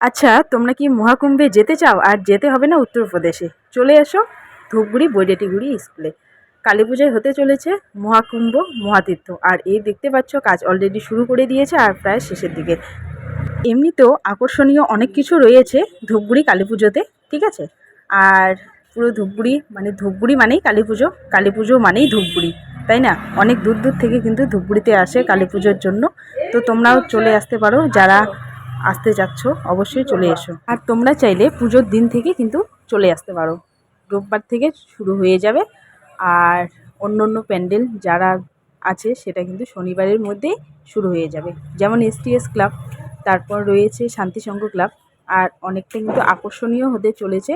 আচ্ছা তোমরা কি মহাকুম্ভে যেতে চাও? আর যেতে হবে না উত্তরপ্রদেশে। চলে এসো ধূপগুড়ি বৈডেটিগুড়ি স্কুলে। কালী পূজায় হতে চলেছে মহাকুম্ভ মহাতীর্থ। আর এই দেখতে পাচ্ছ, কাজ অলরেডি শুরু করে দিয়েছে আর প্রায় শেষের দিকে। এমনিতেও আকর্ষণীয় অনেক কিছু রয়েছে ধূপগুড়ি কালী পুজোতে ঠিক আছে? আর পুরো ধূপগুড়ি মানে ধূপগুড়ি মানেই কালী পুজো কালী পুজো মানেই ধূপগুড়ি, তাই না? অনেক দূর দূর থেকে কিন্তু ধূপগুড়িতে আসে কালী পুজোর জন্য। তো তোমরাও চলে আসতে পারো। যারা আসতে যাচ্ছ, অবশ্যই চলে এসো। আর তোমরা চাইলে পুজোর দিন থেকে কিন্তু চলে আসতে পারো। রোববার থেকে শুরু হয়ে যাবে। আর অন্য অন্য প্যান্ডেল যারা আছে, সেটা কিন্তু শনিবারের মধ্যেই শুরু হয়ে যাবে। যেমন এসটিএস ক্লাব, তারপর রয়েছে শান্তিসংঘ ক্লাব। আর অনেকটা কিন্তু আকর্ষণীয় হতে চলেছে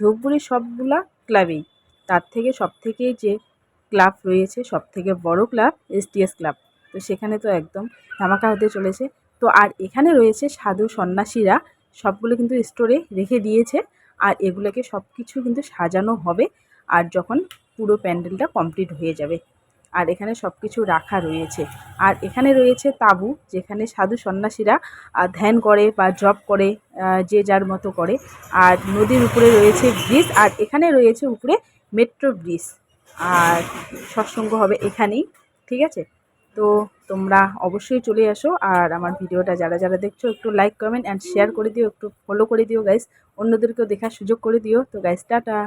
ধূপগুড়ির সবগুলা ক্লাবেই। তার থেকে সব থেকে যে ক্লাব রয়েছে সব থেকে বড় ক্লাব এসটিএস ক্লাব। তো সেখানে তো একদম ধামাকা হতে চলেছে। তো আর এখানে রয়েছে সাধু সন্ন্যাসীরা। সবগুলো কিন্তু স্টোরে রেখে দিয়েছে আর এগুলোকে সব কিছু কিন্তু সাজানো হবে আর যখন পুরো প্যান্ডেলটা কমপ্লিট হয়ে যাবে। আর এখানে সব কিছু রাখা রয়েছে। আর এখানে রয়েছে তাঁবু, যেখানে সাধু সন্ন্যাসীরা ধ্যান করে বা জপ করে যে যার মতো করে। আর নদীর উপরে রয়েছে ব্রিজ আর এখানে রয়েছে উপরে মেট্রো ব্রিজ আর সৎসঙ্গ হবে এখানেই, ঠিক আছে? তো তোমরা অবশ্যই চলে আসো আর আমার ভিডিওটা যারা যারা দেখছ, একটু লাইক কমেন্ট অ্যান্ড শেয়ার করে দিও, একটু ফলো করে দিও গাইস অন্যদেরকেও দেখার সুযোগ করে দিও। তো গাইস টাটা।